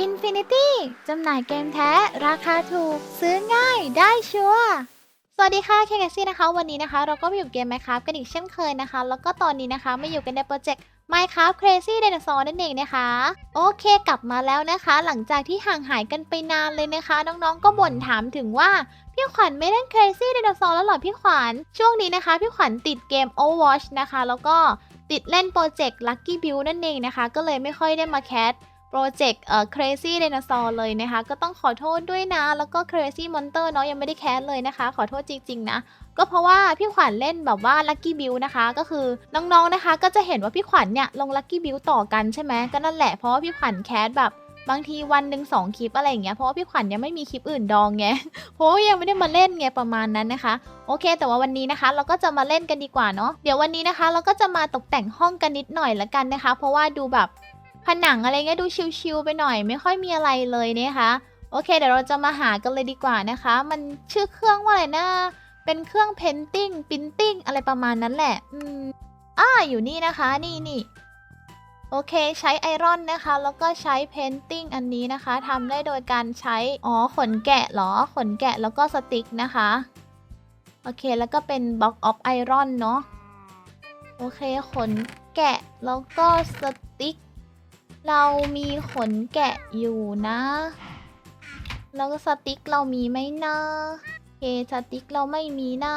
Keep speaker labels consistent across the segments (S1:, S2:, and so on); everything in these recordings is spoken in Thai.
S1: Infinity จำหน่ายเกมแท้ ราคาถูก ซื้อง่ายได้ชัวร์สวัสดีค่ะเคกซี่นะคะ วันนี้นะคะ เราก็มาอยู่เกม Minecraft กันอีกเช่นเคยนะคะ แล้วก็ตอนนี้นะคะมาอยู่กันในโปรเจกต์ Minecraft Crazy Dinosaur นั่นเองนะคะ โอเคกลับมาแล้วนะคะ หลังจากที่ห่างหายกันไปนานเลยนะคะ น้องๆก็บ่นถามถึงว่า พี่ขวัญไม่เล่น Crazy Dinosaur แล้วหรอพี่ขวัญช่วงนี้นะคะ พี่ขวัญติดเกม Overwatch นะคะ แล้วก็ติดเล่นโปรเจกต์ Lucky Build นั่นเองนะคะ ก็เลยไม่ค่อยได้มาแคส โปรเจกต์เอ่อ crazy dinosaur เลยนะคะ ก็ต้องขอโทษด้วยนะ แล้วก็ crazy monster เนาะยังไม่ได้แคสเลยนะคะ ขอโทษจริง ๆ นะ ก็เพราะว่าพี่ขวัญเล่นแบบว่า lucky build นะคะ ก็คือน้องๆนะคะ ก็จะเห็นว่าพี่ขวัญเนี่ยลง lucky build ต่อกันใช่ไหมก็นั่นแหละเพราะว่าพี่ขวัญแคสแบบบางทีวันหนึ่งสองคลิปอะไรอย่างเงี้ยเพราะว่าพี่ขวัญยังไม่มีคลิปอื่นดองไงเพราะว่ายังไม่ได้มาเล่นไงประมาณนั้นนะคะ โอเค แต่ว่าวันนี้นะคะ เราก็จะมาเล่นกันดีกว่าเนาะเดี๋ยววันนี้นะคะ เราก็จะมาตกแต่งห้องกันนิดหน่อยละกันนะคะ เพราะว่าดูแบบ ผนังอะไรเงี้ยดูชิลๆไปหน่อย ไม่ค่อยมีอะไรเลยนะคะโอเค เดี๋ยวเราจะมาหากันเลยดีกว่านะคะ มันชื่อเครื่องว่าอะไรนะ เป็นเครื่อง painting printing อะไรประมาณนั้นแหละ อืมอ่าอยู่นี่นะคะ นี่นี่โอเค ใช้ไอรอนนะคะ แล้วก็ใช้ painting อันนี้นะคะทำได้โดยการใช้ อ๋อ ขนแกะเหรอ ขนแกะแล้วก็สติ๊กนะคะ โอเค แล้วก็เป็น block of iron เนาะ โอเค ขนแกะแล้วก็สติ๊ก เรามีขนแกะอยู่นะ แล้วก็สติ๊กเรามีไหมนะเคสติ๊กเราไม่มีนะ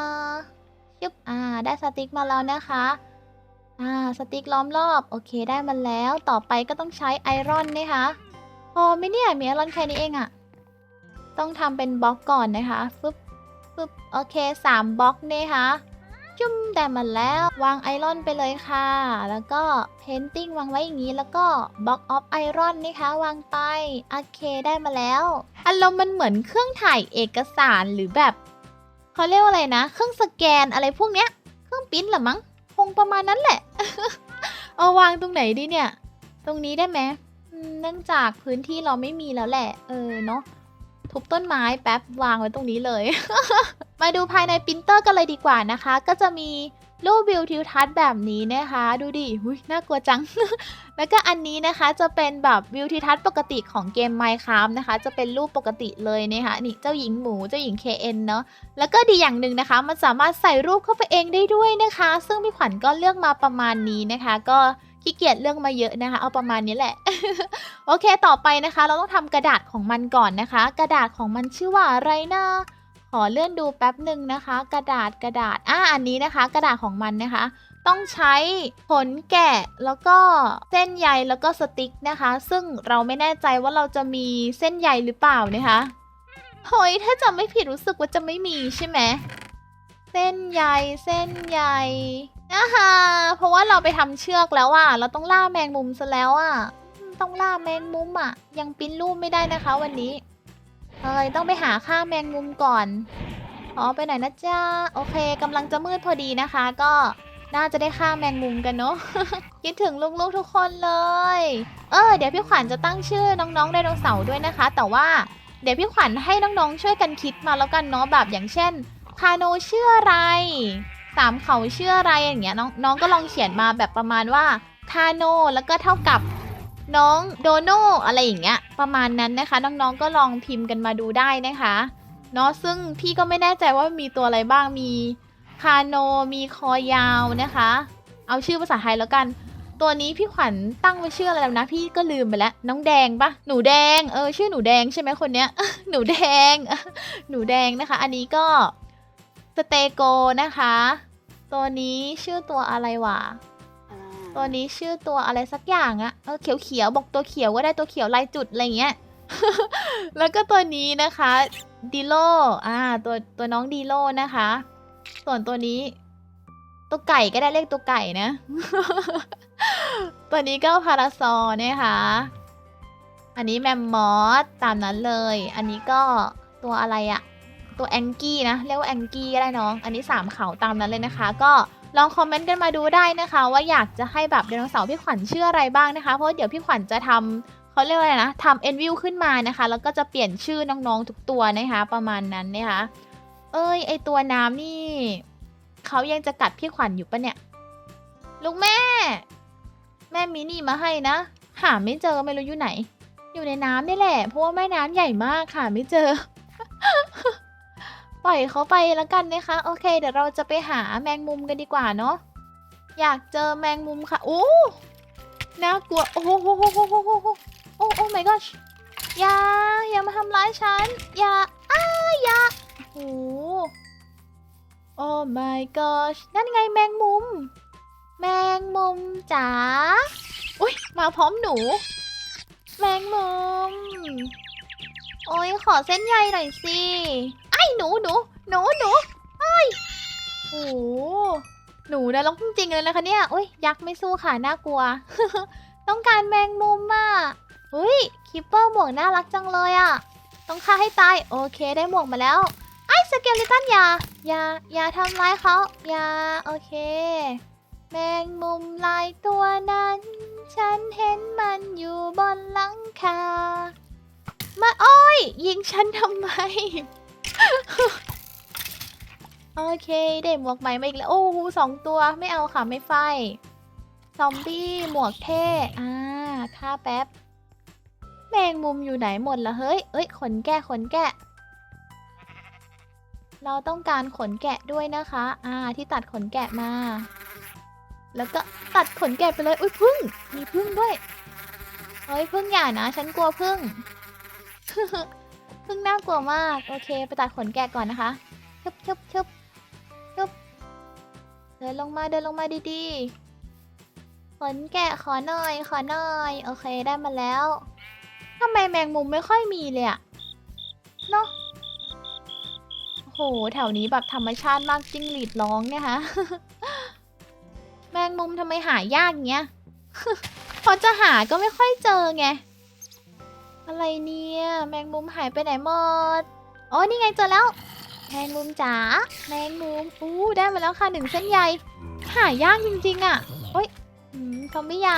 S1: ชึบอ่า ได้สติ๊กมาแล้วนะคะ อ่า สติ๊กล้อมรอบ โอเค ได้มาแล้ว ต่อไปก็ต้องใช้ไอรอนนะคะ พอไม่เนี่ย มีไอรอนแค่นี้เองอะต้องทำเป็นบล็อกก่อนนะคะ ฟึบฟึบโอเคสามบล็อกนะคะ จุ่มแต่มันแล้ววางไอรอนไปเลยค่ะ แล้วก็เพนติ้งวางไว้อย่างนี้แล้วก็บล็อกออฟไอรอนนะคะ วางไปโอเคได้มาแล้วอารมณ์มันเหมือนเครื่องถ่ายเอกสารหรือแบบเขาเรียกว่าอะไรนะ เครื่องสแกนอะไรพวกเนี้ย เครื่องปิ้นหรอมั้งคงประมาณนั้นแหละ เอาวางตรงไหนดีเนี่ย ตรงนี้ได้ไหมอืมเนื่องจากพื้นที่เราไม่มีแล้วแหละ เออเนาะ ทุบต้นไม้แป๊บวางไว้ตรงนี้เลย มาดูภายในปรินเตอร์กันเลยดีกว่านะคะ ก็จะมีรูปวิวทิวทัศน์แบบนี้นะคะ ดูดิหุยน่ากลัวจัง แล้วก็อันนี้นะคะจะเป็นแบบวิวทิวทัศน์ปกติของเกม Minecraft นะคะ จะเป็นรูปปกติเลยนะคะนี่เจ้าหญิงหมูเจ้าหญิง KN เนาะแล้วก็ดีอย่างหนึ่งนะคะ มันสามารถใส่รูปเข้าไปเองได้ด้วยนะคะ ซึ่งพี่ขวัญก็เลือกมาประมาณนี้นะคะ ก็ ขี้เกียจเลือกมาเยอะนะคะ เอาประมาณนี้แหละ โอเคต่อไปนะคะ เราต้องทำกระดาษของมันก่อนนะคะ กระดาษของมันชื่อว่าอะไรนะขอเลื่อนดูแป๊บหนึ่งนะคะ กระดาษกระดาษอ่าอันนี้นะคะ กระดาษของมันนะคะ ต้องใช้ขนแกะแล้วก็เส้นใยแล้วก็สติ๊กนะคะ ซึ่งเราไม่แน่ใจว่าเราจะมีเส้นใยหรือเปล่านะคะเฮ้ยถ้าจำไม่ผิดรู้สึกว่าจะไม่มีใช่ไหม ส้นใยเส้นใยนะคะเพราะว่าเราไปทำเชือกแล้วอะเราต้องล่าแมงมุมซะแล้วอะต้องล่าแมงมุมอะยังปิ้นรูปไม่ได้นะคะวันนี้เอ้ยต้องไปหาฆ่าแมงมุมก่อน อ๋อไปไหนนะจ๊ะ โอเคกำลังจะมืดพอดีนะคะ ก็น่าจะได้ฆ่าแมงมุมกันเนาะ คิดถึงลูกๆทุกคนเลย เออเดี๋ยวพี่ขวัญจะตั้งชื่อน้องๆไดโนเสาร์ด้วยนะคะ แต่ว่าเดี๋ยวพี่ขวัญให้น้องๆช่วยกันคิดมาแล้วกันเนาะแบบอย่างเช่น คาโนชื่ออะไร สามเขาชื่ออะไรอย่างเงี้ยน้องน้องก็ลองเขียนมาแบบประมาณว่าคาโนแล้วก็เท่ากับน้องโดโนอะไรอย่างเงี้ยประมาณนั้นนะคะ น้องๆก็ลองพิมพ์กันมาดูได้นะคะเนาะซึ่งพี่ก็ไม่แน่ใจว่ามีตัวอะไรบ้างมีคาโนมีคอยาวนะคะ เอาชื่อภาษาไทยแล้วกัน ตัวนี้พี่ขวัญตั้งไว้ชื่ออะไรแล้วนะ พี่ก็ลืมไปแล้ว น้องแดงปะหนูแดงเออชื่อหนูแดงใช่ไหมคนเนี้ย หนูแดง หนูแดงนะคะ อันนี้ก็ สเตโกนะคะ ตัวนี้ชื่อตัวอะไรวะ ตัวนี้ชื่อตัวอะไรสักอย่างอะเออเขียวเขียวๆบอกตัวเขียวก็ได้ตัวเขียวลายจุดอะไรเงี้ย แล้วก็ตัวนี้นะคะดีโลอ่า ตัวตัวน้องดีโลนะคะ ส่วนตัวนี้ ตัวไก่ก็ได้เลขตัวไก่นะ ตัวนี้ก็พาราซอนะคะ อันนี้แมมมอสตามนั้นเลย อันนี้ก็ตัวอะไรอะ ตัวแองกี้นะ เรียกว่าแองกี้ก็ได้น้อง อันนี้สามเขาตามนั้นเลยนะคะ ก็ลองคอมเมนต์กันมาดูได้นะคะ ว่าอยากจะให้แบบไดโนเสาร์พี่ขวัญชื่ออะไรบ้างนะคะ เพราะว่าเดี๋ยวพี่ขวัญจะทำเขาเรียกว่าอะไรนะทำเอ็นวิวขึ้นมานะคะ แล้วก็จะเปลี่ยนชื่อน้องๆทุกตัวนะคะ ประมาณนั้นนะคะ เอ้ยไอตัวน้ำนี่เขายังจะกัดพี่ขวัญอยู่ปะเนี่ย ลูกแม่ แม่มินี่มาให้นะ หาไม่เจอไม่รู้อยู่ไหน อยู่ในน้ำนี่แหละเพราะว่าแม่น้ำใหญ่มากค่ะไม่เจอ ปล่อยเขาไปแล้วกันนะคะ โอเค เดี๋ยวเราจะไปหาแมงมุมกันดีกว่าเนาะอยากเจอแมงมุมค่ะโอ้น่ากลัวโอ้โหโอ้โหโอ้โหโอ้โหโอ้โอ้ my gosh อย่าอย่ามาทำร้ายฉันอย่าอ้าอย่าโอ้โหโอ้ my gosh นั่นไงแมงมุม แมงมุมจ๋าอุ้ยมาพร้อมหนู แมงมุม โอ้ยขอเส้นใยหน่อยสิ ไอ้หนูหนูหนูหนูไอ้ยโอ้โหหนูนะร้องจริงๆเลยนะคะเนี่ยโอ้ยยักษ์ไม่สู้ค่ะน่ากลัว ต้องการแมงมุมอะเฮ้ยคิปเปอร์หมวกน่ารักจังเลยอะ ต้องฆ่าให้ตายโอเคได้หมวกมาแล้วไอ้สเกลิตันอย่าอย่าอย่าทำร้ายเขาอย่าโอเค แมงมุมลายตัวนั้น ฉันเห็นมันอยู่บนหลังคามาอ้อย ยิงฉันทำไม โอเค ได้หมวกใหม่มาอีกแล้ว โอ้โหสองตัวไม่เอาค่ะไม่ไฟ ซอมบี้หมวกเท่ อ่าค่าแป๊บ แมงมุมอยู่ไหนหมดละเฮ้ย เอ้ย ขนแกะขนแกะ เราต้องการขนแกะด้วยนะคะ อ่า ที่ตัดขนแกะมา แล้วก็ตัดขนแกะไปเลย อุ้ยพึ่ง มีพึ่งด้วย เฮ้ยพึ่งอย่านะ ฉันกลัวพึ่ง พึ่งน่ากลัวมาก โอเค ไปตัดขนแกะก่อนนะคะชึบชึบชึบชึบเดินลงมาเดินลงมาดีๆ ขนแกะขอหน่อย ขอหน่อย โอเคได้มาแล้วทำไมแมงมุมไม่ค่อยมีเลยอะเนาะโห แถวนี้แบบธรรมชาติมากจิ้งหรีดร้องเนี่ยคะแมงมุมทำไมหายากเงี้ย พอจะหาก็ไม่ค่อยเจอไง อะไรเนี่ย แมงมุมหายไปไหนหมดอ๋อนี่ไงเจอแล้ว แมงมุมจ๋าแมงมุมอู้ได้มาแล้วค่ะหนึ่งเส้นใยหายากจริงๆอะโอ้ยอืมซอมบี้ยา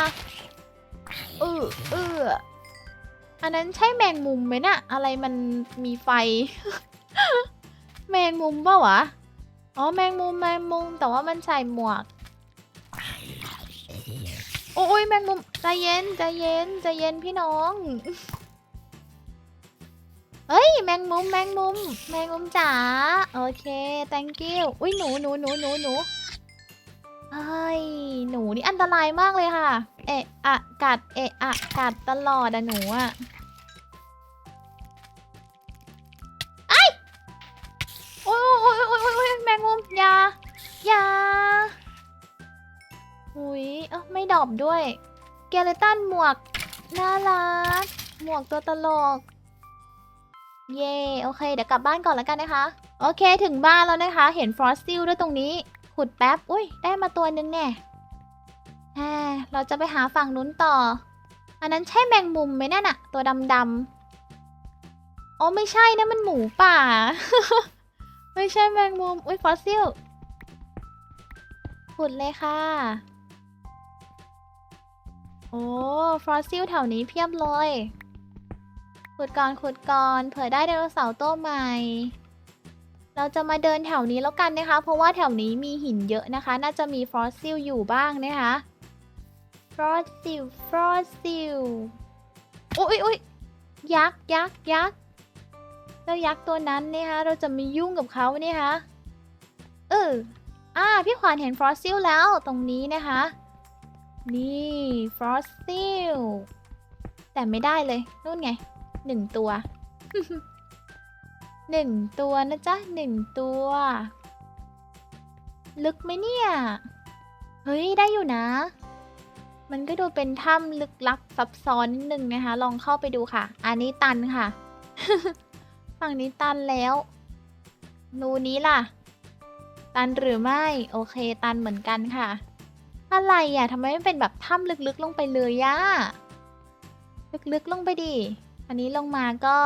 S1: เออเอออันนั้นใช่แมงมุมไหมน่ะ อะไรมันมีไฟ แมงมุมเปล่าวะอ๋อแมงมุมแมงมุมแต่ว่ามันใส่หมวกโอ้ยแมงมุมใจเย็นใจเย็นใจเย็นพี่น้อง เฮ้ยแมงมุมแมงมุม แมงมุมจ๋าโอเค thank you อุ้ยหนูหนูหนูหนูหนูเฮ้ยหนูนี่อันตรายมากเลยค่ะ เอะอะกัดเอะอะกัดตลอดอะหนูอะไอ้โอ้ยโอ้ยโอ้ยโอ้ยแมงมุมยายาอุ้ยเอ้าไม่ดอบด้วย เกเลตันหมวก น่ารัก หมวกตัวตลก เย่โอเค เดี๋ยวกลับบ้านก่อนแล้วกันนะคะ โอเคถึงบ้านแล้วนะคะ เห็นฟรอสซิลด้วยตรงนี้ ขุดแป๊บ อุ้ย ได้มาตัวนึงแน่แหมเราจะไปหาฝั่งนู้นต่อ อันนั้นใช่แมงมุมไหมนั่นอะตัวดำๆอ๋อไม่ใช่นะมันหมูป่า ไม่ใช่แมงมุม อุ้ยฟอสซิล ขุดเลยค่ะ โอ้ฟอสซิลแถวนี้เพียบเลย ขุดก่อนขุดก่อนเผื่อได้ไดโนเสาร์ตัวใหม่ เราจะมาเดินแถวนี้แล้วกันนะคะ เพราะว่าแถวนี้มีหินเยอะนะคะ น่าจะมีฟอสซิลอยู่บ้างนะคะฟอสซิลฟอสซิลอุ้ยอุ้ยยักษ์ยักษ์ยักษ์แล้วยักษ์ตัวนั้นนะคะเราจะไม่ยุ่งกับเขาเนี่ยคะเอออ่าพี่ขวานเห็นฟอสซิลแล้วตรงนี้นะคะ นี่ฟอสซิลแต่ไม่ได้เลยนู่นไง หนึ่งตัวหนึ่งตัวนะจ๊ะหนึ่งตัว ลึกไหมเนี่ย เฮ้ย ได้อยู่นะ มันก็ดูเป็นถ้ำลึกลับซับซ้อนนิดนึงนะคะ ลองเข้าไปดูค่ะ อันนี้ตันค่ะ ฝั่งนี้ตันแล้วรูนี้ล่ะ ตันหรือไม่ โอเค ตันเหมือนกันค่ะ อะไรอะทำไมไม่เป็นแบบถ้ำลึกๆลงไปเลยย่ะลึกๆลงไปดิ อันนี้ลงมาก็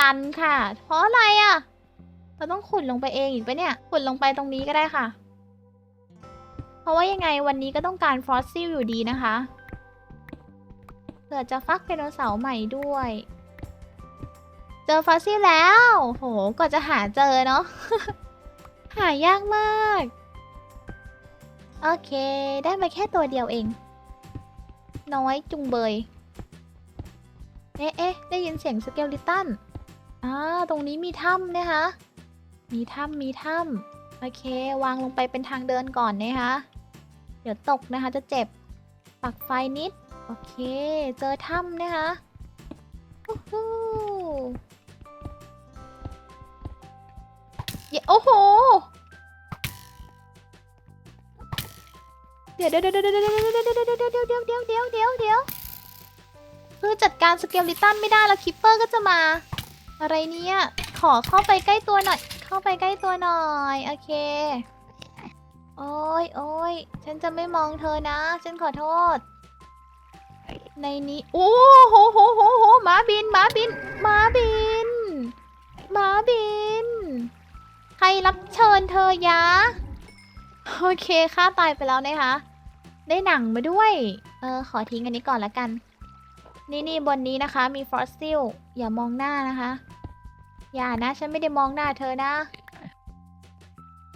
S1: ตันค่ะ เพราะอะไรอะ่ะ เราต้องขุดลงไปเองอีกปะเนี่ย ขุดลงไปตรงนี้ก็ได้ค่ะ เพราะว่ายังไงวันนี้ก็ต้องการฟอสซิลอยู่ดีนะคะเผื่อจะฟักไดโนเสาร์ใหม่ด้วย เจอฟอสซิลแล้ว โหกว่าจะหาเจอเนาะ หายากมาก โอเค ได้มาแค่ตัวเดียวเอง น้อยจุงเบย เอ๊ะเอ๊ะได้ยินเสียงสเกลลิตันอ่าตรงนี้มีถ้ำนะคะ มีถ้ำมีถ้ำโอเค วางลงไปเป็นทางเดินก่อนนะคะ เดี๋ยวตกนะคะจะเจ็บ ปักไฟนิด โอเค เจอถ้ำนะคะเยโอ้โห เดี๋ยวเดี๋ยวเดี๋ยวเดี๋ยวเดี๋ยวเดี๋ยวเดี๋ยวเดี๋ยวเดี๋ยวเดี๋ยว คือจัดการสเกลลิตันไม่ได้แล้วคิปเปอร์ก็จะมา อะไรเนี่ย ขอเข้าไปใกล้ตัวหน่อย เข้าไปใกล้ตัวหน่อย โอเค โอ้ยโอ้ยฉันจะไม่มองเธอนะ ฉันขอโทษ ในนี้ โอ้โหโหโหโหหมาบินหมาบินหมาบินหมาบิน ใครรับเชิญเธอยะ โอเคฆ่าตายไปแล้วนะคะ ได้หนังมาด้วย เออ ขอทิ้งอันนี้ก่อนละกัน นี่นี่บนนี้นะคะ มีฟอสซิล อย่ามองหน้านะคะ อย่านะ ฉันไม่ได้มองหน้าเธอนะ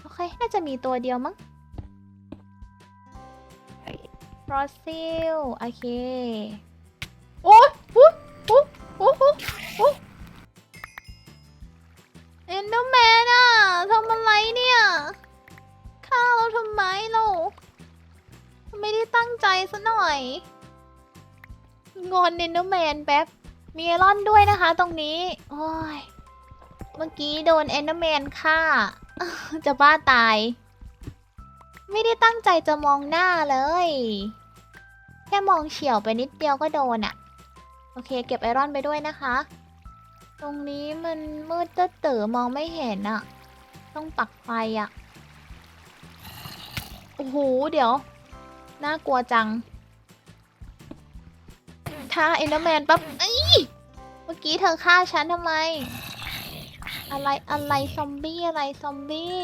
S1: โอเค น่าจะมีตัวเดียวมั้งฟอสซิล โอเค โอ้ยโอ้โอ้โอ้โอ้โอ้เอ็นเดอร์แมนอะทำอะไรเนี่ยฆ่าเราทำไมเรา ไม่ได้ตั้งใจซะหน่อย งอนเนนเดอร์แมนแป๊บมีไอรอนด้วยนะคะตรงนี้โอ้ยเมื่อกี้โดนเอนเดอร์แมนฆ่า จะบ้าตาย ไม่ได้ตั้งใจจะมองหน้าเลย แค่มองเฉียวไปนิดเดียวก็โดนอะโอเค เก็บไอรอนไปด้วยนะคะ ตรงนี้มันมืดเต๋อมองไม่เห็นอะต้องปักไฟอะโอ้โห เดี๋ยว น่ากลัวจัง ถ้าเอนเดอร์แมนปั๊บไอ้ยเมื่อกี้เธอฆ่าฉันทำไม อะไรอะไรซอมบี้อะไรซอมบี้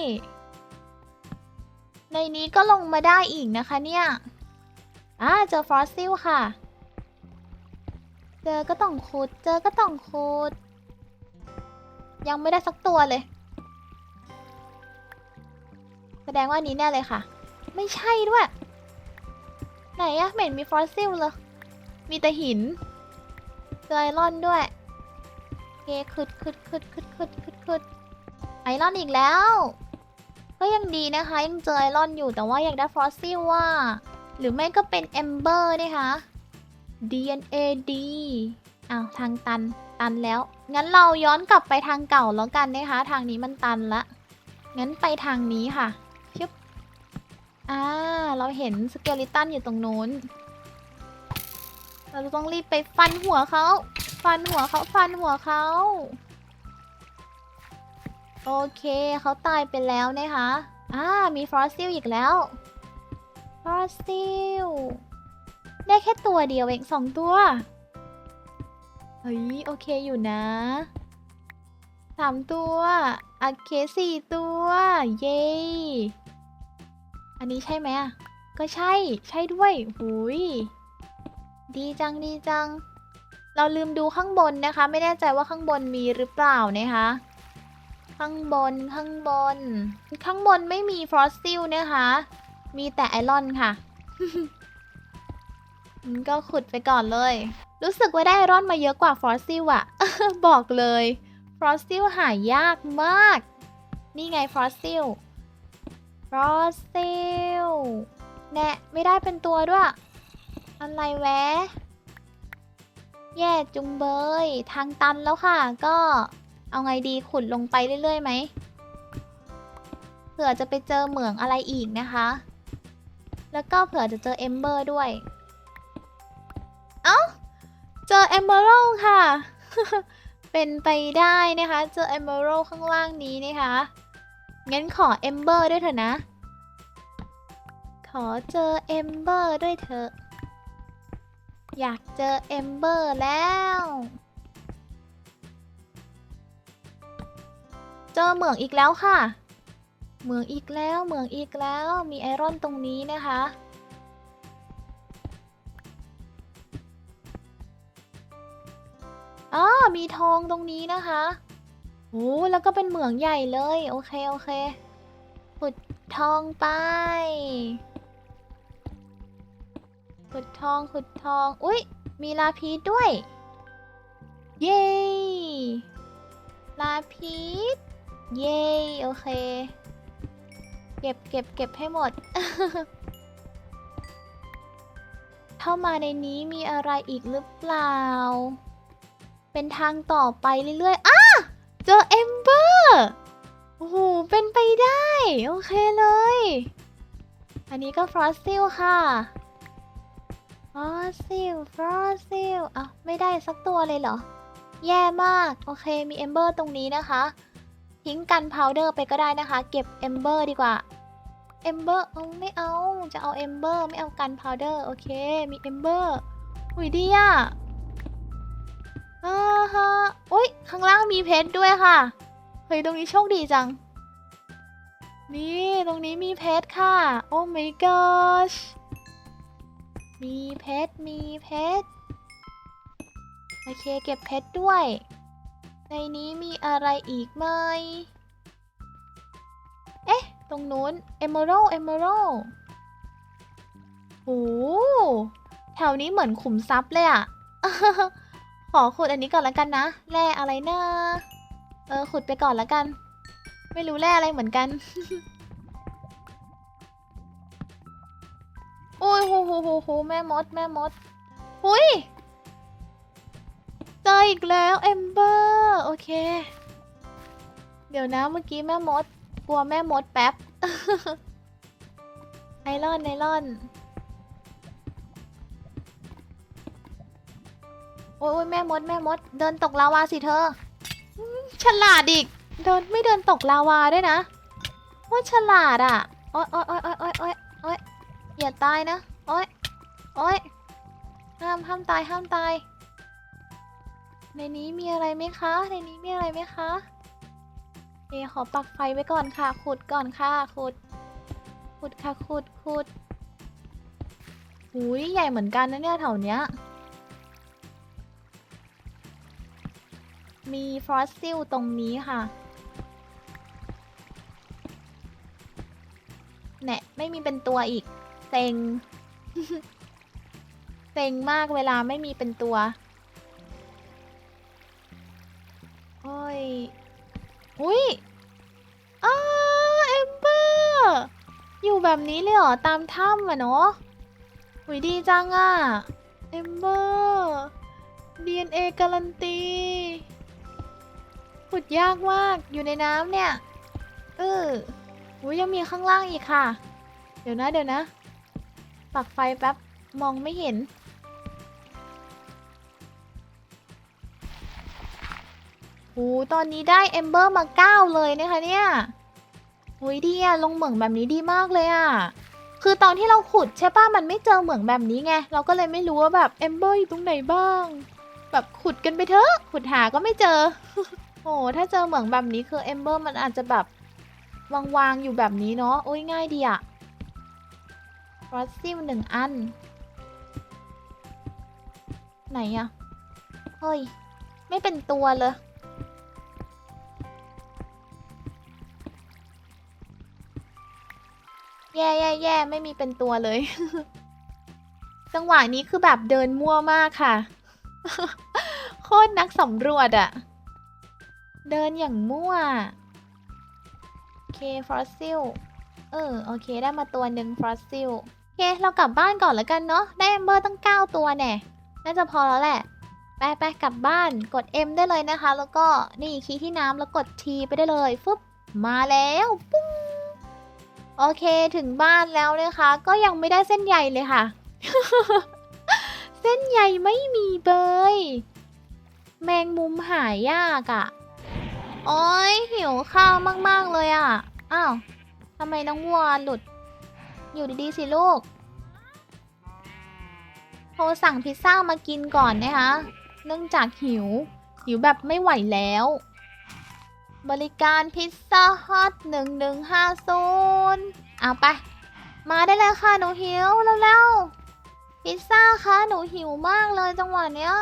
S1: ในนี้ก็ลงมาได้อีกนะคะเนี่ยอ่าเจอฟอสซิลค่ะ เจอก็ต้องขุด เจอก็ต้องขุด ยังไม่ได้สักตัวเลย แสดงว่านี้แน่เลยค่ะ ไม่ใช่ด้วย ไหนอะเหม็นมีฟอสซิลเลย มีแต่หินเจอไอรอนด้วยโอเคขุดขุดขุดขุดขุดขุดขุดไอรอนอีกแล้ว ก็ยังดีนะคะ ยังเจอไอรอนอยู่แต่ว่าอยากได้ฟอสซิลว่า หรือไม่ก็เป็นเอมเบอร์นะคะ DNA D อ้าวทางตันตันแล้ว งั้นเราย้อนกลับไปทางเก่าแล้วกันนะคะ ทางนี้มันตันละ งั้นไปทางนี้ค่ะชึบอ่าเราเห็นสเกลิตันอยู่ตรงนู้น เราต้องรีบไปฟันหัวเขา ฟันหัวเขา ฟันหัวเขา โอเค เขาตายไปแล้วนะคะ อ่า มีฟรอสซิลอีกแล้ว ฟรอสซิล ได้แค่ตัวเดียวเองสองตัว เฮ้ย โอเคอยู่นะสามตัวโอเคสี่ตัว เย้ อันนี้ใช่ไหมอะ ก็ใช่ ใช่ด้วยหุย ดีจังดีจัง เราลืมดูข้างบนนะคะ ไม่แน่ใจว่าข้างบนมีหรือเปล่านะคะ ข้างบนข้างบน ข้างบนไม่มีฟรอสซิลนะคะ มีแต่ไอรอนค่ะก็ขุดไปก่อนเลย รู้สึกว่าได้ไอรอนมาเยอะกว่าฟอสซิลอะบอกเลยฟอสซิลหายากมาก นี่ไงฟอสซิลฟอสซิลแนะไม่ได้เป็นตัวด้วย อะไรแวะ แย่จุงเบย ทางตันแล้วค่ะ ก็เอาไงดีขุดลงไปเรื่อยๆไหมเผื่อจะไปเจอเหมืองอะไรอีกนะคะ แล้วก็เผื่อจะเจอเอมเบอร์ด้วย เอ้า เจอเอมเบอร์ค่ะ เป็นไปได้นะคะ เจอเอมเบอร์ข้างล่างนี้นะคะ งั้นขอเอมเบอร์ด้วยเถอะนะ ขอเจอเอมเบอร์ด้วยเถอะ อยากเจอเอมเบอร์แล้ว เจอเหมืองอีกแล้วค่ะ เหมืองอีกแล้วเหมืองอีกแล้วมีไอรอนตรงนี้นะคะ อ๋อ มีทองตรงนี้นะคะโอ้แล้วก็เป็นเหมืองใหญ่เลย โอเค โอเคขุดทองไป ขุดทองขุดทอง อุ๊ยมีลาพีด้วย เย้ลาพีสเย้โอเค เก็บเก็บเก็บให้หมด เข้ามาในนี้มีอะไรอีกหรือเปล่า เป็นทางต่อไปเรื่อยๆอ้าเจอเอมเบอร์โอ้โหเป็นไปได้ โอเคเลย อันนี้ก็ฟรอสซิลค่ะ ฟรอสซิลฟรอสซิลอะไม่ได้สักตัวเลยเหรอ แย่มาก โอเคมีเอมเบอร์ตรงนี้นะคะ ทิ้งกันพาวเดอร์ไปก็ได้นะคะ เก็บเอมเบอร์ดีกว่าเอมเบอร์เอาไม่เอาจะเอาเอมเบอร์ไม่เอากันพาวเดอร์โอเคมีเอมเบอร์อุ้ยดีอะอ่าฮะอุ้ยข้างล่างมีเพชรด้วยค่ะเฮ้ยตรงนี้โชคดีจัง นี่ตรงนี้มีเพชรค่ะ โอ้ my gosh มีเพชร มีเพชร โอเค เก็บเพชรด้วย ในนี้มีอะไรอีกไหม เอ๊ะ ตรงนู้น Emerald Emerald โอ้แถวนี้เหมือนขุมทรัพย์เลยอะขอขุดอันนี้ก่อนแล้วกันนะ แร่อะไรนะ เออ ขุดไปก่อนแล้วกัน ไม่รู้แร่อะไรเหมือนกัน โอ้ยโหโหโหโหแม่มด แม่มด หุยเจออีกแล้วเอมเบอร์โอเค เดี๋ยวนะเมื่อกี้แม่มด กลัวแม่มดแป๊บไอรอนไอรอน โอ้ยอยแม่มด แม่มด เดินตกลาวาสิเธอฉลาดอีกเดินไม่เดินตกลาวาด้วยนะว่าฉลาดอะโอ๊ยโอ๊ยโอ๊ยโอ๊ยโอ๊ยโอ๊ย อย่าตายนะโอ๊ยโอ๊ยห้ามห้ามตายห้ามตาย ในนี้มีอะไรไหมคะ ในนี้มีอะไรไหมคะโอขอปักไฟไว้ก่อนค่ะ ขุดก่อนค่ะ ขุด ขุดค่ะ ขุดขุดหูยใหญ่เหมือนกันนะเนี่ยแถวเนี้ย มีฟอสซิลตรงนี้ค่ะแหนะไม่มีเป็นตัวอีก เซ็ง เซ็งมากเวลาไม่มีเป็นตัว โอ้ยอุ้ยอ้าเอมเบอร์อยู่แบบนี้เลยเหรอ ตามถ้ำอะเนาะอุ้ยดีจังอะเอมเบอร์ DNA การันตีขุดยากมากอยู่ในน้ำเนี่ย เอออุ้ยยังมีข้างล่างอีกค่ะ เดี๋ยวนะเดี๋ยวนะ ปักไฟแป๊บ มองไม่เห็นโอ้ตอนนี้ได้เอมเบอร์มาเก้าเลยนะคะเนี่ยหุยดีอะลงเหมืองแบบนี้ดีมากเลยอะคือตอนที่เราขุดใช่ป่ะ มันไม่เจอเหมืองแบบนี้ไง เราก็เลยไม่รู้ว่าแบบเอมเบอร์อยู่ตรงไหนบ้าง แบบขุดกันไปเถอะ ขุดหาก็ไม่เจอ โอ้ถ้าเจอเหมืองแบบนี้คือเอมเบอร์มันอาจจะแบบวางๆอยู่แบบนี้เนาะ โอ้ยง่ายดีอะ อสซิลหนึ่งอัน ไหนอะเฮ้ย ไม่เป็นตัวเลย แย่แย่แย่ไม่มีเป็นตัวเลย จังหวะนี้คือแบบเดินมั่วมากค่ะ โคตรนักสำรวจอะเดินอย่างมั่ว โอเค ฟอสซิล เออ โอเค ได้มาตัวหนึ่งฟอสซิล เค เรากลับบ้านก่อนแล้วกันเนาะ ได้แอมเบอร์ตั้ง 9 ตัวแน่ น่าจะพอแล้วแหละ ไปไปกลับบ้าน กด M ได้เลยนะคะ แล้วก็นี่คลิกที่น้ำแล้วกด T ไปได้เลย ฟึบ มาแล้วปุ้งโอเคถึงบ้านแล้วนะคะ ก็ยังไม่ได้เส้นใยเลยค่ะ เส้นใยไม่มีเบย แมงมุมหายยากอะ่ะ โอ้ยหิวข้าวมาก ๆ เลยอะ่ะ อ้าวทำไมน้องวัวหลุด อยู่ดีๆสิลูก โทรสั่งพิซซ่ามากินก่อนนะคะ เนื่องจากหิว หิวแบบไม่ไหวแล้ว บริการพิซซ่าฮอตหนึ่งหนึ่งห้าศูนย์เอาไป มาได้เลยค่ะ หนูหิวเร็วๆพิซซ่าคะหนูหิวมากเลยจังหวะเนี้ย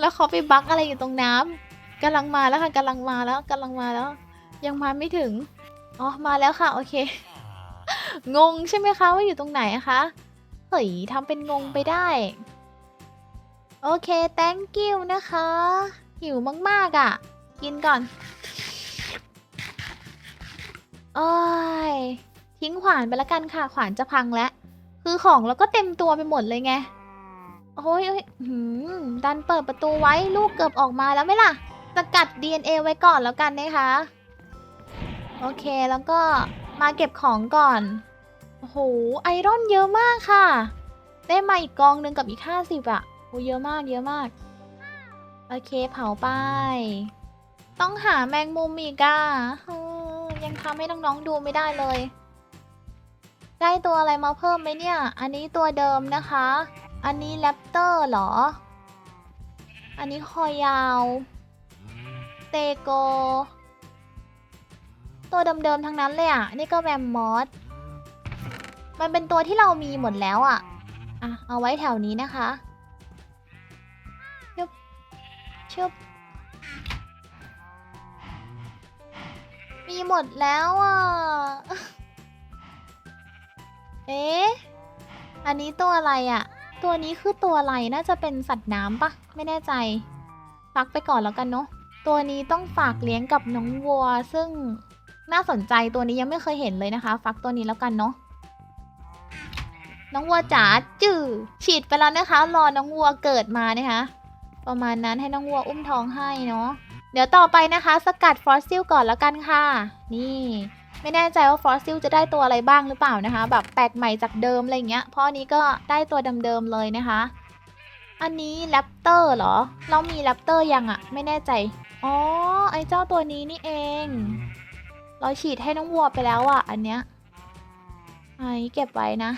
S1: แล้วเขาไปบักอะไรอยู่ตรงน้ำกำลังมาแล้วค่ะกำลังมาแล้วกำลังมาแล้ว ยังมาไม่ถึง อ๋อ มาแล้วค่ะ โอเค งงใช่ไหมคะว่าอยู่ตรงไหนอะคะเฮ้ยทำเป็นงงไปได้ โอเค thank you นะคะ หิวมากๆอะ่ะ กินก่อนโอ้ยทิ้งขวานไปละกันค่ะ ขวานจะพังแล้ว คือของเราก็เต็มตัวไปหมดเลยไงโอ้ยเอ้ยหืมดันเปิดประตูไว้ลูกเกือบออกมาแล้วไหมล่ะ สกัด DNA ไว้ก่อนแล้วกันนะคะ โอเคแล้วก็ มาเก็บของก่อน โอ้โห ไอรอนเยอะมากค่ะ ได้มาอีกกองหนึ่งกับอีก50อะโอ้เยอะมากเยอะมาก โอเคเผาไป ต้องหาแมงมุมอีกอะเออยังทำให้น้องๆดูไม่ได้เลย ได้ตัวอะไรมาเพิ่มไหมเนี่ย อันนี้ตัวเดิมนะคะ อันนี้แรปเตอร์เหรอ อันนี้คอยาว เตโก ตัวเดิมๆทั้งนั้นเลยอะ นี่ก็แวมมอส มันเป็นตัวที่เรามีหมดแล้วอะ อะ เอาไว้แถวนี้นะคะชึบชึบมีหมดแล้วอะ เอ๊ะ อันนี้ตัวอะไรอะ ตัวนี้คือตัวอะไร น่าจะเป็นสัตว์น้ำปะ ไม่แน่ใจฟักไปก่อนแล้วกันเนาะตัวนี้ต้องฝากเลี้ยงกับน้องวัว ซึ่ง น่าสนใจตัวนี้ยังไม่เคยเห็นเลยนะคะ ฟักตัวนี้แล้วกันเนาะน้องวัวจ๋าจื่อฉีดไปแล้วนะคะ รอน้องวัวเกิดมานะคะประมาณนั้นให้น้องวัวอุ้มท้องให้เนาะเดี๋ยวต่อไปนะคะ สกัดฟอสซิลก่อนแล้วกันค่ะ นี่ ไม่แน่ใจว่าฟอสซิลจะได้ตัวอะไรบ้างหรือเปล่านะคะ แบบแปลกใหม่จากเดิมอะไรเงี้ยเพราะอันนี้ก็ได้ตัวเดิมๆเลยนะคะ อันนี้แรปเตอร์เหรอ เรามีแรปเตอร์ยังอะไม่แน่ใจอ๋อไอเจ้าตัวนี้นี่เอง เราฉีดให้น้องวัวไปแล้วอะอันเนี้ยไอ้เก็บไว้นะ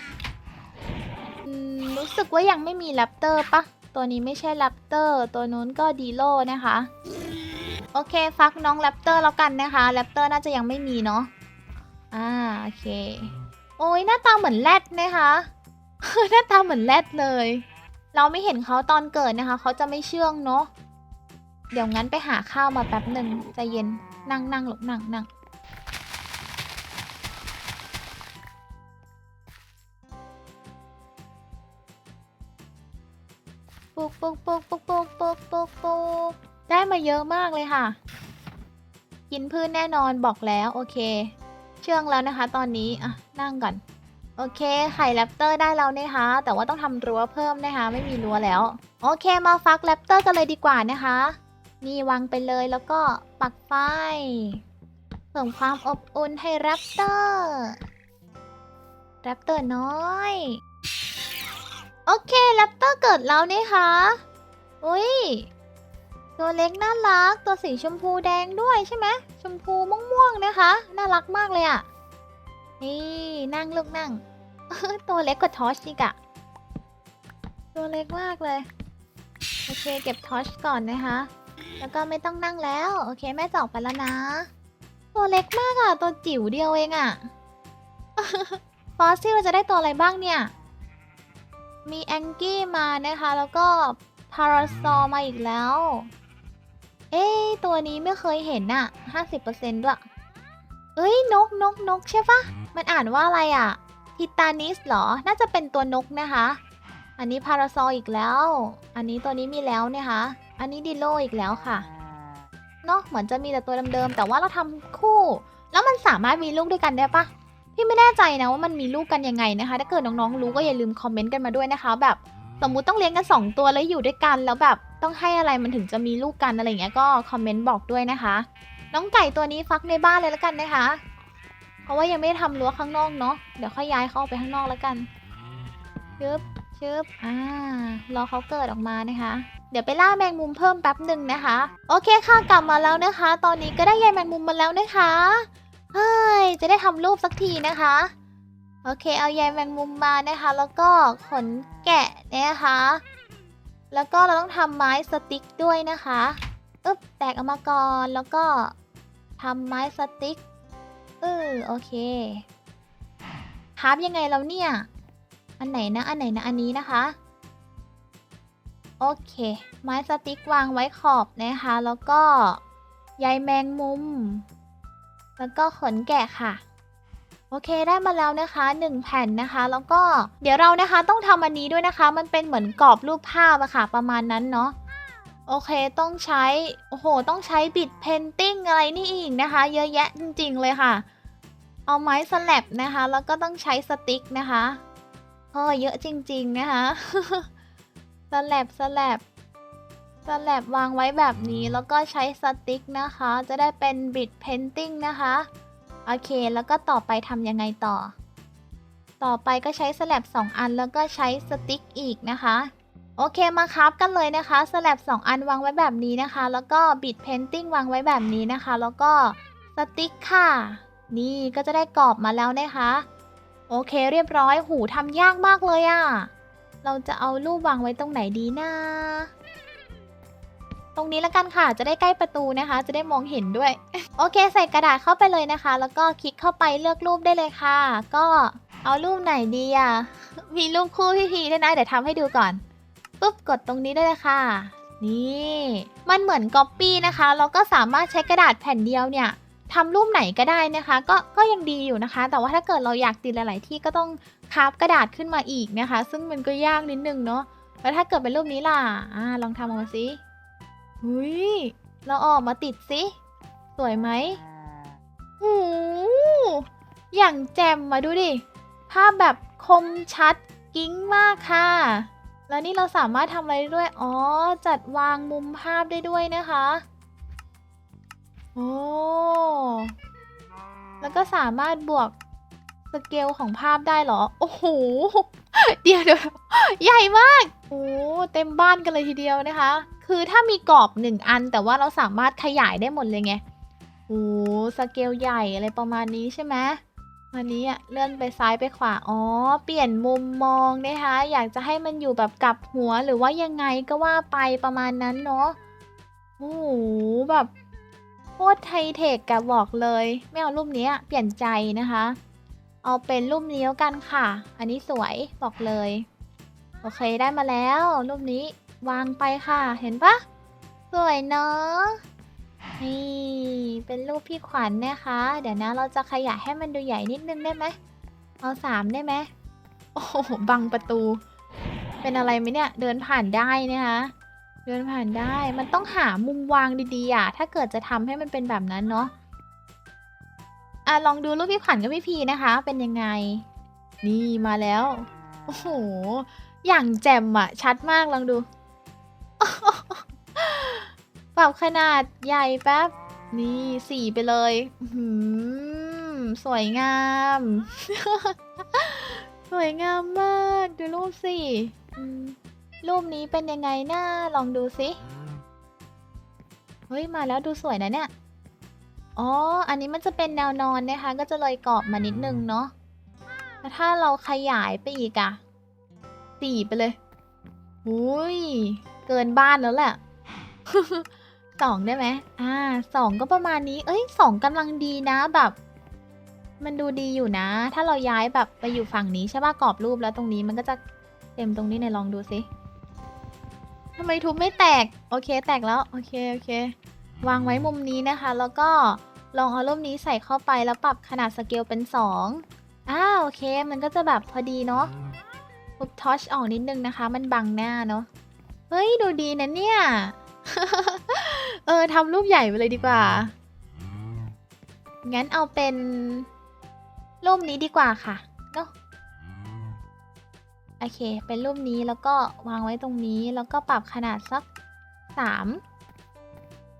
S1: อืมรู้สึกว่ายังไม่มีแรปเตอร์ปะตัวนี้ไม่ใช่แรปเตอร์ ตัวนู้นก็ดีโลนะคะ โอเค ฟักน้องแรปเตอร์แล้วกันนะคะแรปเตอร์น่าจะยังไม่มีเนาะอ่าโอเค โอ้ยหน้าตาเหมือนแรดนะคะหน้าตาเหมือนแรดเลย เราไม่เห็นเขาตอนเกิดนะคะ เขาจะไม่เชื่องเนาะเดี๋ยวงั้นไปหาข้าวมาแป๊บหนึ่งใจเย็นนั่งนั่งหลบนั่งนั่ง ปุกปุกปุกปุกปุกปุกปุกปุกได้มาเยอะมากเลยค่ะ กินพืชแน่นอนบอกแล้วโอเค เชื่องแล้วนะคะ ตอนนี้อะนั่งก่อน โอเค ไข่แรปเตอร์ได้แล้วนะคะ แต่ว่าต้องทำรั้วเพิ่มนะคะ ไม่มีรั้วแล้ว โอเคมาฟักแรปเตอร์กันเลยดีกว่านะคะ นี่วางไปเลยแล้วก็ปักไฟเพิ่มความอบอุ่นให้แรปเตอร์แรปเตอร์น้อย โอเคแรปเตอร์เกิดแล้วนะคะอุ้ยตัวเล็กน่ารัก ตัวสีชมพูแดงด้วยใช่ไหมชมพูม่วงๆนะคะ น่ารักมากเลยอะ่ะ นี่นั่งลูกนั่ง ตัวเล็กกว่าทอชอีกอะตัวเล็กมากเลย โอเคเก็บทอชก่อนนะคะ แล้วก็ไม่ต้องนั่งแล้ว โอเคแม่จออกไปแล้วนะ ตัวเล็กมากอะตัวจิ๋วเดียวเองอะฟอสซิลจะได้ตัวอะไรบ้างเนี่ย มีแองกี้มานะคะ แล้วก็พาราซอมาอีกแล้ว เอ้ยตัวนี้ไม่เคยเห็นอะ50%ด้วย เอ้ยนกนกนกใช่ปะมันอ่านว่าอะไรอะทิตานิสเหรอ น่าจะเป็นตัวนกนะคะ อันนี้พาราซออีกแล้ว อันนี้ตัวนี้มีแล้วนะคะ อันนี้ดิโลอีกแล้วค่ะ เนาะเหมือนจะมีแต่ตัวเดิมๆ แต่ว่าเราทำคู่ แล้วมันสามารถมีลูกด้วยกันได้ปะ พี่ไม่แน่ใจนะว่ามันมีลูกกันยังไงนะคะ ถ้าเกิดน้องๆรู้ก็อย่าลืมคอมเมนต์กันมาด้วยนะคะ แบบสมมุติต้องเลี้ยงกัน 2 ตัวแล้วอยู่ด้วยกัน แล้วแบบต้องให้อะไรมันถึงจะมีลูกกันอะไรอย่างเงี้ยก็คอมเมนต์บอกด้วยนะคะ น้องไก่ตัวนี้ฟักในบ้านเลยแล้วกันนะคะ เพราะว่ายังไม่ได้ทำรั้วข้างนอกเนาะเดี๋ยวค่อยย้ายเขาออกไปข้างนอกแล้วกันชึบชึบอ่ารอเขาเกิดออกมานะคะ เดี๋ยวไปล่าแมงมุมเพิ่มแป๊บหนึ่งนะคะ โอเคค่ะกลับมาแล้วนะคะ ตอนนี้ก็ได้ใยแมงมุมมาแล้วนะคะ เฮ้ย จะได้ทำรูปสักทีนะคะ โอเค เอาใยแมงมุมมานะคะ แล้วก็ขนแกะนะคะ แล้วก็เราต้องทำไม้สติ๊กด้วยนะคะอึ๊บแตกออกมาก่อนแล้วก็ทำไม้สติ๊กเออโอเคทาบยังไงแล้วเนี่ย อันไหนนะ อันไหนนะ อันนี้นะคะ โอเค ไม้สติ๊กวางไว้ขอบนะคะ แล้วก็ใยแมงมุม แล้วก็ขนแกะค่ะ โอเคได้มาแล้วนะคะ 1 แผ่นนะคะ แล้วก็เดี๋ยวเรานะคะต้องทำอันนี้ด้วยนะคะ มันเป็นเหมือนกรอบรูปภาพอะค่ะ ประมาณนั้นเนาะโอเคต้องใช้ โอ้โห ต้องใช้บิดเพนติ้งอะไรนี่อีกนะคะ เยอะแยะจริงๆเลยค่ะ เอาไม้สแลบนะคะ แล้วก็ต้องใช้สติ๊กนะคะโอ้เยอะจริง ๆ นะคะสแลบสแลบ สแลบวางไว้แบบนี้แล้วก็ใช้สติ๊กนะคะ จะได้เป็นบิดเพนติ้งนะคะ โอเค แล้วก็ต่อไปทำยังไงต่อ ต่อไปก็ใช้สแลบ2 อันแล้วก็ใช้สติ๊กอีกนะคะ โอเคมาครับกันเลยนะคะสแลบ2 อันวางไว้แบบนี้นะคะ แล้วก็บิดเพนติ้งวางไว้แบบนี้นะคะ แล้วก็สติ๊กค่ะ นี่ก็จะได้กรอบมาแล้วนะคะ โอเคเรียบร้อยหูทำยากมากเลยอะ่ะ เราจะเอารูปวางไว้ตรงไหนดีนะ ตรงนี้แล้วกันค่ะ จะได้ใกล้ประตูนะคะ จะได้มองเห็นด้วย โอเค ใส่กระดาษเข้าไปเลยนะคะ แล้วก็คลิกเข้าไปเลือกรูปได้เลยค่ะ ก็เอารูปไหนดีอะ มีรูปคู่พี่พีด้วยนะ เดี๋ยวทำให้ดูก่อน ปุ๊บ กดตรงนี้ได้เลยค่ะ นี่ มันเหมือนก๊อปปี้นะคะ เราก็สามารถใช้กระดาษแผ่นเดียวเนี่ยทำรูปไหนก็ได้นะคะ ก็ก็ยังดีอยู่นะคะ แต่ว่าถ้าเกิดเราอยากติดหลาย ๆ ที่ก็ต้องคาฟกระดาษขึ้นมาอีกนะคะ ซึ่งมันก็ยากนิดนึงเนาะแล้วถ้าเกิดเป็นรูปนี้ล่ะอ่าลองทำออกมาสิ หุยเราออกมาติดสิ สวยไหมหูอย่างแจ่มมาดูดิ ภาพแบบคมชัดกิ้งมากค่ะ แล้วนี่เราสามารถทำอะไรได้ด้วย อ๋อ จัดวางมุมภาพได้ด้วยนะคะ โอ้ แล้วก็สามารถบวกสเกลของภาพได้เหรอ โอ้โห เดี๋ยวเดี๋ยวใหญ่มาก โอ้ เต็มบ้านกันเลยทีเดียวนะคะ คือถ้ามีกรอบหนึ่งอันแต่ว่าเราสามารถขยายได้หมดเลยไงโอ้สเกลใหญ่อะไรประมาณนี้ใช่ไหมอันนี้อะเลื่อนไปซ้ายไปขวา อ๋อ เปลี่ยนมุมมองนะคะ อยากจะให้มันอยู่แบบกลับหัวหรือว่ายังไงก็ว่าไปประมาณนั้นเนาะโอ้โหแบบโคตรไทเทคกับบอกเลย ไม่เอารูปนี้อะเปลี่ยนใจนะคะ เอาเป็นรูปนี้แล้วกันค่ะ อันนี้สวยบอกเลย โอเคได้มาแล้วรูปนี้ วางไปค่ะ เห็นปะสวยเนาะนี่เป็นรูปพี่ขวัญนะคะ เดี๋ยวนะเราจะขยายให้มันดูใหญ่นิดนึงได้ไหมเอาสามได้ไหมโอ้โหบังประตู เป็นอะไรไหมเนี่ย เดินผ่านได้นะคะเดินผ่านได้มันต้องหามุมวางดีๆอะถ้าเกิดจะทำให้มันเป็นแบบนั้นเนาะอะลองดูรูปพี่ขวัญกับพี่พีนะคะ เป็นยังไง นี่มาแล้ว โอ้โห อย่างแจ่มอะ ชัดมากลองดู ปรับขนาดใหญ่แป๊บ นี่สีไปเลยหือสวยงาม สวยงามมาก ดูรูปสิรูปนี้เป็นยังไงนะลองดูสิเฮ้ย มาแล้วดูสวยนะเนี่ย อ๋อ อันนี้มันจะเป็นแนวนอนนะคะ ก็จะเลยกรอบมานิดนึงเนาะแล้วถ้าเราขยายไปอีกอะสีไปเลยอุ้ย เกินบ้านแล้วแหละสองได้ไหมอ่าสองก็ประมาณนี้ เอ้ยสองกำลังดีนะแบบ มันดูดีอยู่นะ ถ้าเราย้ายแบบไปอยู่ฝั่งนี้ใช่ป่ะกรอบรูปแล้วตรงนี้มันก็จะเต็มตรงนี้ในลองดูสิทำไมทุบไม่แตก โอเค แตกแล้ว โอเค โอเค วางไว้มุมนี้นะคะ แล้วก็ลองเอารูปนี้ใส่เข้าไปแล้วปรับขนาดสเกลเป็น2อ่าโอเค มันก็จะแบบพอดีเนาะปุ๊บทอชออกนิดนึงนะคะ มันบังหน้าเนาะ เฮ้ย ดูดีนะเนี่ย เออทำรูปใหญ่ไปเลยดีกว่า งั้นเอาเป็น รูปนี้ดีกว่าค่ะเนาะโอเค เป็นรูปนี้แล้วก็วางไว้ตรงนี้แล้วก็ปรับขนาดสักสาม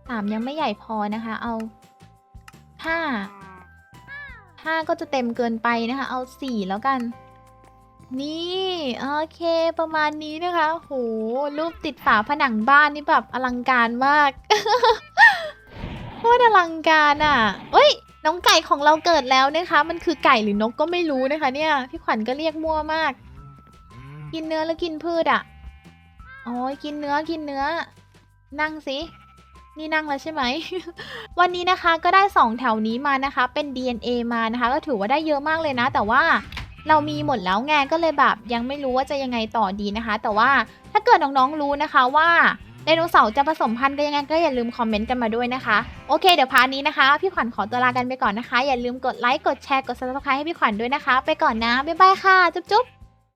S1: สามยังไม่ใหญ่พอนะคะ เอาห้าห้าก็จะเต็มเกินไปนะคะ เอาสี่แล้วกัน นี่โอเคประมาณนี้นะคะโหรูปติดฝาผนังบ้านนี่แบบอลังการมากโคตรอลังการอะเอ้ยน้องไก่ของเราเกิดแล้วนะคะ มันคือไก่หรือนกก็ไม่รู้นะคะ เนี่ยพี่ขวัญก็เรียกมั่วมาก กินเนื้อแล้วกินพืชอะอ๋อกินเนื้อกินเนื้อ นั่งสินี่นั่งแล้วใช่ไหม วันนี้นะคะก็ได้ 2 แถวนี้มานะคะ เป็น DNA มานะคะ ก็ถือว่าได้เยอะมากเลยนะ แต่ว่า เรามีหมดแล้วไงก็เลยแบบยังไม่รู้ว่าจะยังไงต่อดีนะคะ แต่ว่าถ้าเกิดน้องๆรู้นะคะว่าไดโนเสาร์จะผสมพันธุ์กันยังไงก็อย่าลืมคอมเมนต์กันมาด้วยนะคะ โอเคเดี๋ยวพาร์ทนี้นะคะ พี่ขวัญขอตัวลากันไปก่อนนะคะ อย่าลืมกดไลค์กดแชร์กด subscribe ให้พี่ขวัญด้วยนะคะ ไปก่อนนะบ๊ายบายค่ะจุ๊บจุ๊บ